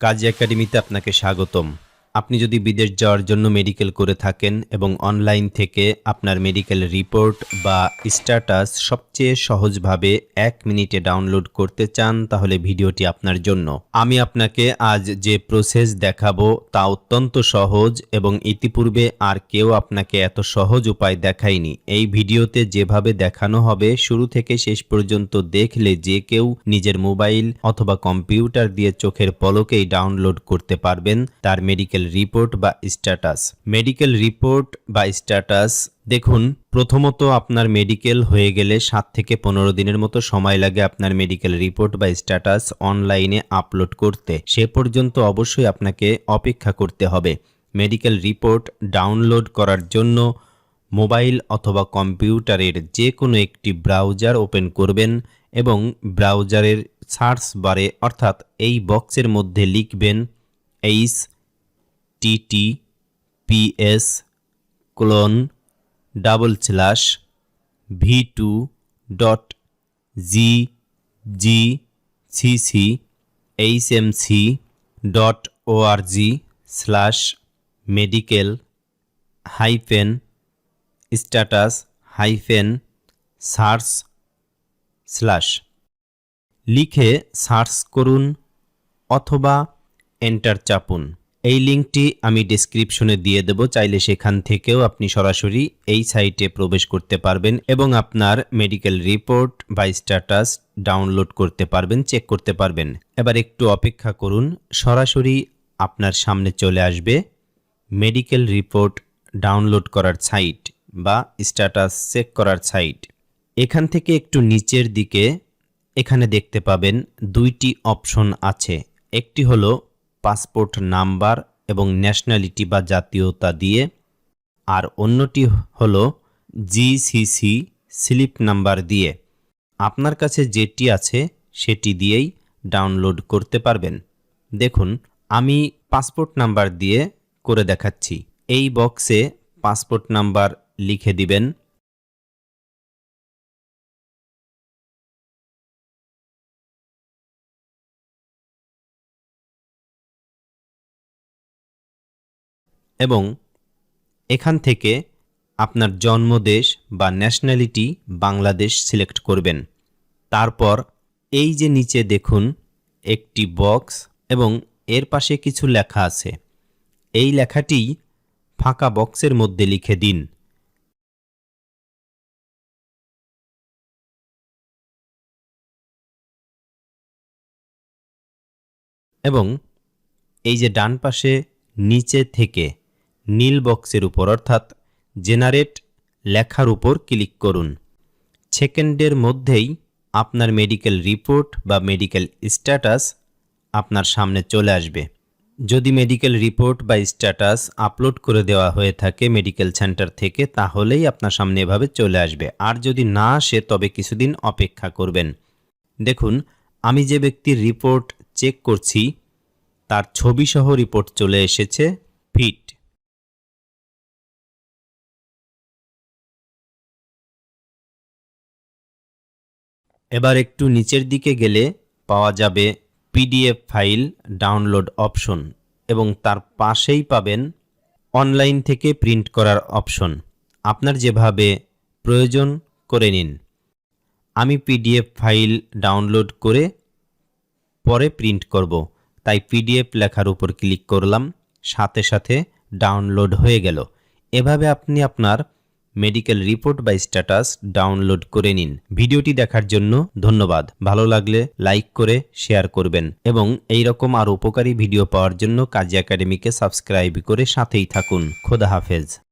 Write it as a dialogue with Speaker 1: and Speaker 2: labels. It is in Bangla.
Speaker 1: কাজী একাডেমিতে আপনাকে স্বাগতম। আপনি যদি বিদেশ যাওয়ার জন্য মেডিকেল করে থাকেন এবং অনলাইন থেকে আপনার মেডিকেল রিপোর্ট বা স্ট্যাটাস সবচেয়ে সহজভাবে এক মিনিটে ডাউনলোড করতে চান, তাহলে ভিডিওটি আপনার জন্য। আমি আপনাকে আজ যে প্রসেস দেখাবো তা অত্যন্ত সহজ এবং ইতিপূর্বে আর কেউ আপনাকে এত সহজ উপায় দেখায়নি। এই ভিডিওতে যেভাবে দেখানো হবে, শুরু থেকে শেষ পর্যন্ত দেখলে যে কেউ নিজের মোবাইল অথবা কম্পিউটার দিয়ে চোখের পলকেই ডাউনলোড করতে পারবেন, তার মেডিকেল রিপোর্ট বা স্ট্যাটাস মেডিকেল রিপোর্ট বা স্ট্যাটাস দেখুন, প্রথমত আপনার মেডিকেল হয়ে গেলে সাত থেকে পনেরো দিনের মতো সময় লাগে আপনার মেডিকেল রিপোর্ট বা স্ট্যাটাস অনলাইনে আপলোড করতে। সে পর্যন্ত অবশ্যই আপনাকে অপেক্ষা করতে হবে। মেডিকেল রিপোর্ট ডাউনলোড করার জন্য মোবাইল অথবা কম্পিউটারের যে কোনো একটি ব্রাউজার ওপেন করবেন এবং ব্রাউজারের সার্চ বারে অর্থাৎ এই বক্সের মধ্যে লিখবেন H dot G G C C H M C dot O R G slash medical hyphen status hyphen search slash লিখে সার্চ করুন অথবা এন্টার চাপুন। এই লিঙ্কটি আমি ডেসক্রিপশনে দিয়ে দেব। চাইলে সেখান থেকেও আপনি সরাসরি এই সাইটে প্রবেশ করতে পারবেন এবং আপনার মেডিকেল রিপোর্ট বা স্ট্যাটাস ডাউনলোড করতে পারবেন চেক করতে পারবেন। এবার একটু অপেক্ষা করুন, সরাসরি আপনার সামনে চলে আসবে মেডিকেল রিপোর্ট ডাউনলোড করার সাইট বা স্ট্যাটাস চেক করার সাইট এখান থেকে একটু নিচের দিকে এখানে দেখতে পাবেন দুইটি অপশন আছে। একটি হলো পাসপোর্ট নাম্বার এবং ন্যাশনালিটি বা জাতীয়তা দিয়ে। আর অন্যটি হলো জিসিসি স্লিপ নাম্বার দিয়ে। আপনার কাছে যেটি আছে সেটি দিয়েই ডাউনলোড করতে পারবেন। দেখুন, আমি পাসপোর্ট নাম্বার দিয়ে করে দেখাচ্ছি। এই বক্সে পাসপোর্ট নাম্বার লিখে দিবেন। এবং এখান থেকে আপনার জন্মদেশ বা ন্যাশনালিটি বাংলাদেশ সিলেক্ট করবেন। তারপর এই যে নিচে দেখুন, একটি বক্স এবং এর পাশে কিছু লেখা আছে। এই লেখাটি ফাঁকা বক্সের মধ্যে লিখে দিন। এবং এই যে ডান পাশে নিচে থেকে নীল বক্সের উপর, অর্থাৎ জেনারেট লেখার উপর ক্লিক করুন। সেকেন্ডের মধ্যেই আপনার মেডিকেল রিপোর্ট বা মেডিকেল স্ট্যাটাস আপনার সামনে চলে আসবে। যদি মেডিকেল রিপোর্ট বা স্ট্যাটাস আপলোড করে দেওয়া হয়ে থাকে মেডিকেল সেন্টার থেকে, তাহলেই আপনার সামনে এভাবে চলে আসবে। আর যদি না আসে, তবে কিছুদিন অপেক্ষা করবেন। দেখুন, আমি যে ব্যক্তির রিপোর্ট চেক করছি, তার ছবিসহ রিপোর্ট চলে এসেছে, ফিট। এবার একটু নিচের দিকে গেলে পাওয়া যাবে পিডিএফ ফাইল ডাউনলোড অপশন এবং তার পাশেই পাবেন অনলাইন থেকে প্রিন্ট করার অপশন। আপনার যেভাবে প্রয়োজন করে নিন। আমি পিডিএফ ফাইল ডাউনলোড করে পরে প্রিন্ট করব। তাই পিডিএফ লেখার উপর ক্লিক করলাম, সাথে সাথে ডাউনলোড হয়ে গেল। এভাবে আপনি আপনার মেডিকেল রিপোর্ট বা স্ট্যাটাস ডাউনলোড করে নিন। ভিডিওটি দেখার জন্য ধন্যবাদ। ভালো লাগলে লাইক করে শেয়ার করবেন এবং এই রকম আর উপকারী ভিডিও পাওয়ার জন্য কাজী একাডেমিকে সাবস্ক্রাইব করে সাথেই থাকুন। খোদা হাফেজ।